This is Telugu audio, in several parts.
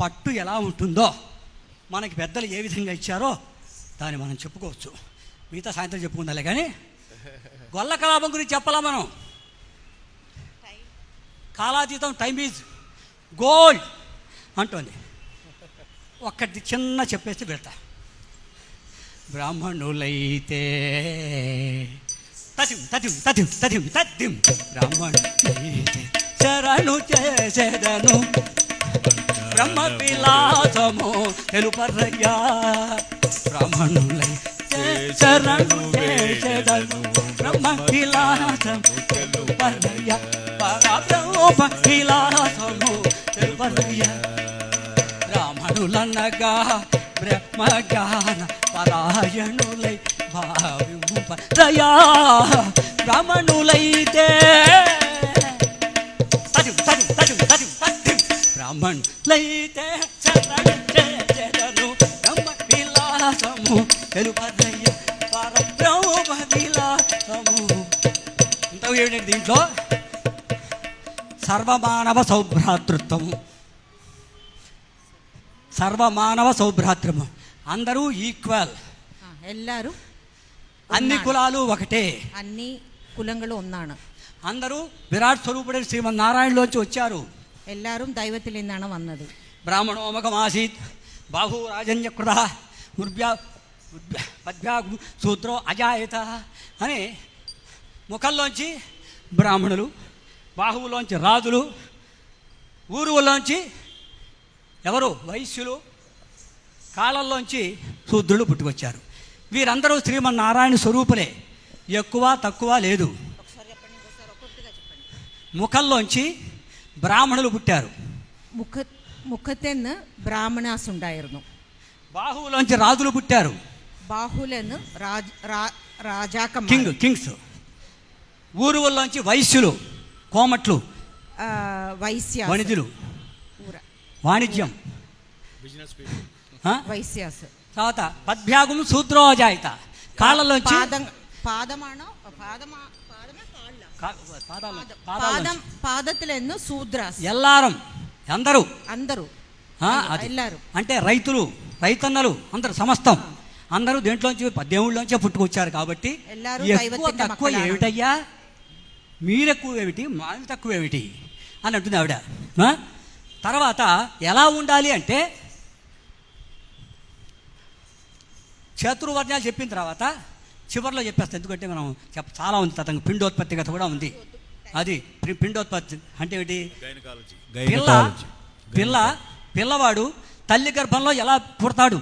పట్టు ఎలా ఉంటుందో మనకి పెద్దలు ఏ విధంగా ఇచ్చారో దాన్ని మనం చెప్పుకోవచ్చు. మిగతా సాయంత్రం చెప్పుకుందాలే కానీ గొల్ల కలాపం గురించి చెప్పాలా మనం? కాలాతీతం టైం ఈజ్ గోల్డ్ అంటోంది. ఒక్కటి చిన్న చెప్పేసి వెళ్తా బ్రాహ్మణులైతే తథిం తథిం తథిం తథిం తథిం బ్రాహ్మణులైతే శరణు చేసేదను. బ్రహ్మ విలాసము తెలుపరయ్యా. బ్రాహ్మణులై శరణు చేసేదను బ్రహ్మ విలాసము తెలుపరయ్యా. పరబ్రహ్మ విలాసము తెలుపరయ్యా. బ్రాహ్మణులనగా బ్రహ్మజ్ఞాన పరాయణులై భావింపరయా బ్రాహ్మణులైతే బ్రాహ్మణ్ దీంట్లో? సర్వమానవ సౌభ్రాతృత్వము. సర్వమానవ సౌభ్రాతృత్వం అందరూ ఈక్వల్. ఎల్లారు అన్ని కులాలు ఒకటే. అన్ని కులంగా ఉన్నాను. అందరూ విరాట్ స్వరూపుడైన శ్రీమన్నారాయణలోంచి వచ్చారు. എല്ലാവരും ദൈവത്തിൽ നിന്നാണ് വന്നത് బ్రాహ్మణోమకమాసీత్ బాహు రాజన్యకృత ఉర్భ్యా ఉర్భ్య- పద్భ్యాగు సూత్రో అజాయత అని ముఖంలోంచి బ్రాహ్మణులు బాహువులోంచి రాజులు ఊరువులోంచి ఎవరు వైశ్యులు కాళ్ళల్లోంచి శూద్రులు పుట్టుకొచ్చారు వీరందరూ శ్రీమన్నారాయణ స్వరూపులే ఎక్కువ తక్కువ లేదు ముఖంలోంచి బ్రాహ్మణులు పుట్టారు മുഖ മുഖത്തെന്ന് ബ്രാഹ്മണാസ് ഉണ്ടായിരുന്നു బాహువులోంచి రాజులు పుట్టారు ബാഹുലെന്ന് രാജ രാ- രാജാക്കന്മാർ కింగ్ కింగ్స్ ఊరువుల్లోంచి వైశ్యులు కోమట్లు ആ, വൈശ്യാസ് వణిజులు ఊర. వాణిజ్యం ఆ? വൈശ്യാസ് తర్వాత పద్భ్యాగం శూద్రోజాయిత కాళ్ళలోంచి പാദം പാദമാണോ പാദമാ పాదం பாதத்துல இருந்து சூத்ராஸ் అందరూ. అందరూ. వెళ్ళారు అంటే రైతులు రైతన్నలు అందరు సమస్తం. అందరూ దేంట్లోంచి దేవుళ్ళలోంచే పుట్టుకొచ్చారు కాబట్టి ఎక్కువ తక్కువ ఏమిటయ్యా? మీరెక్కువ ఏమిటి? మాది తక్కువ ఏమిటి? అని అంటుంది ఆవిడ. తర్వాత ఎలా ఉండాలి అంటే చతుర్వర్ణాలు చెప్పిన తర్వాత చివరిలో చెప్పేస్తాను ఎందుకంటే మనం చాలా ఉంది అతను పిండోత్పత్తి కథ కూడా ఉంది. అది పిండోత్పత్తి అంటే ఏంటి? పిల్ల పిల్ల పిల్లవాడు తల్లి గర్భంలో ఎలా పుడతాడు?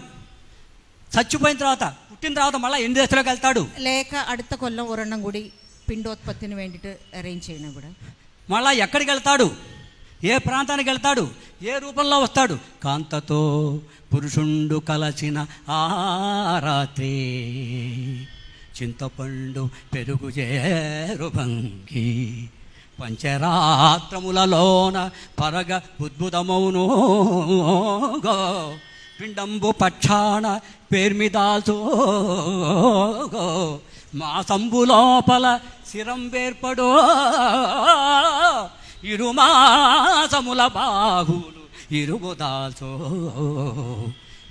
చచ్చిపోయిన తర్వాత పుట్టిన తర్వాత మళ్ళీ ఎన్ని దశలోకి వెళ్తాడు? లేక అడుత కొల్లం ఉరణం గుడి పిండోత్పత్తిని వేండి అరేంజ్ అయినా కూడా? మళ్ళీ ఎక్కడికి వెళ్తాడు? ఏ ప్రాంతానికి వెళ్తాడు? ఏ రూపంలో వస్తాడు? కాంతతో పురుషుండు కలచిన ఆ రాత్రి. చింతపండు పెరుగు చేరు భంగి. పంచరాత్రములలోన పరగ ఉద్భుతమౌను పిండంబు పక్షాన పేర్మిదాసో మాసంబు లోపల శిరంబేర్పడో ఇరుమాసముల బాహులు ఇరుముదాల్చో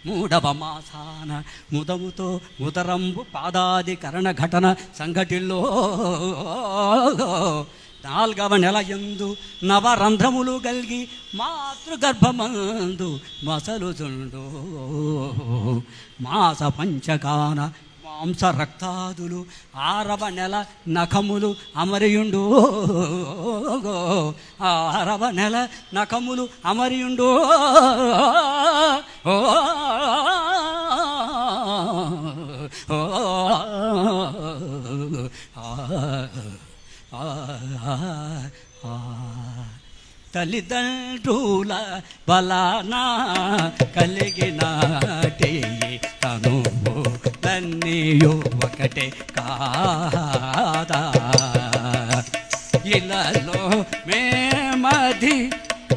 మూడవ మాసాన ముదముతో ఉదరంబు పాదాధికరణ ఘటన సంఘటిల్లో. నాల్గవ నెల ఎందు నవరంధ్రములు గల్గి మాతృగర్భమందు మసలుచుండు. మాస పంచకాన మాంస రక్తాదులు ఆరవ నెల నఖములు అమరియుండు. ఆరవ నెల నఖములు అమరియుండు. ఓ ಕಲಿದಂಡೂಲ ಬಲಾನ ಕಲಿಗೆ ನಾಟೇ ತನು ನನ್ನೆಯೋ ಒಕಟೆ ಕಾದ ಇಲ್ಲೋ ಮೇ ಮಧಿ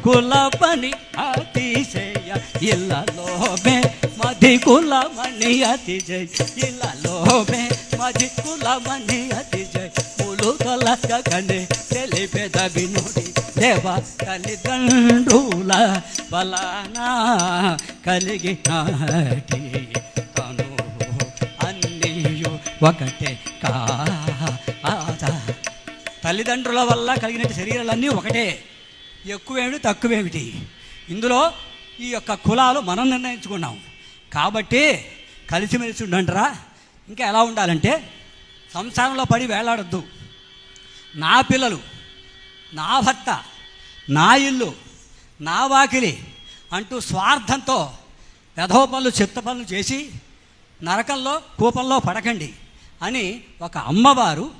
ಕುಲಪನಿ ಅತಿಶಯ ಇಲ್ಲೋ ಮೇ ಮಧಿ ಕುಲಮಣಿ ಅತಿಶಯ ಇಲ್ಲೋ ಮೇ ಮಧಿ ಕುಲಮಣಿ ಅತಿ ములుకల కలగకనే తెలిపెద వినుడి దేవ తల్లిదండ్రుల బలానా కలిగినాటి తను అన్నీయు ఒకటే కా తల్లిదండ్రుల వల్ల కలిగిన శరీరాలన్నీ ఒకటే. ఎక్కువేమిటి తక్కువేమిటి? ఇందులో ఈ యొక్క కులాలు మనం నిర్ణయించుకున్నాం. కాబట్టి కలిసిమెలిసి ఉండండిరా. ఇంకా ఎలా ఉండాలంటే సంసారంలో పడి వేలాడొద్దు. నా పిల్లలు నా భర్త నా ఇల్లు నా వాకిలి అంటూ స్వార్థంతో వెధవ పనులు చెత్త పనులు చేసి నరకంలో కూపంలో పడకండి అని ఒక అమ్మవారు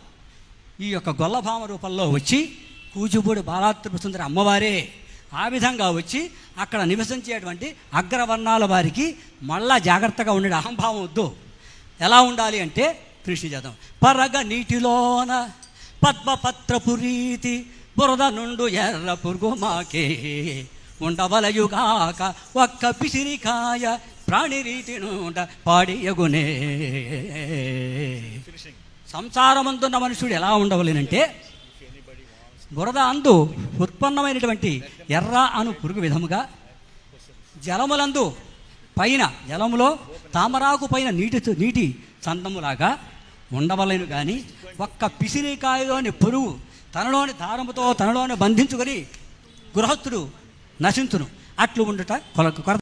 ఈ యొక్క గొల్లభామ రూపంలో వచ్చి కూచిపూడి బాలాత్రిపు అమ్మవారే ఆ విధంగా వచ్చి అక్కడ నివసించేటువంటి అగ్రవర్ణాల వారికి మళ్ళా జాగ్రత్తగా ఉండే అహంభావం వద్దు. ఎలా ఉండాలి అంటే కృషి చేద్దాం. పరగ నీటిలోన పద్మపత్రపు రీతి బురద నుండు ఎర్ర పురుగు మాకే. ఉండవలయుగాక ఒక్క పిసిరికాయ ప్రాణి రీతి నుండ పాడియగునే సంసారమందున్న మనుషుడు ఎలా ఉండవలేనంటే బురద అందు ఉత్పన్నమైనటువంటి ఎర్ర అను పురుగు విధముగా జలములందు పైన జలములో తామరాకు పైన నీటి నీటి చందములాగా ఉండవలేను కానీ ఒక్క పిసిరికాయలోని పురుగు తనలోని దారముతో తనలోని బంధించుకొని గృహస్థుడు నశించును. అట్లు ఉండుట కొలకు కొరత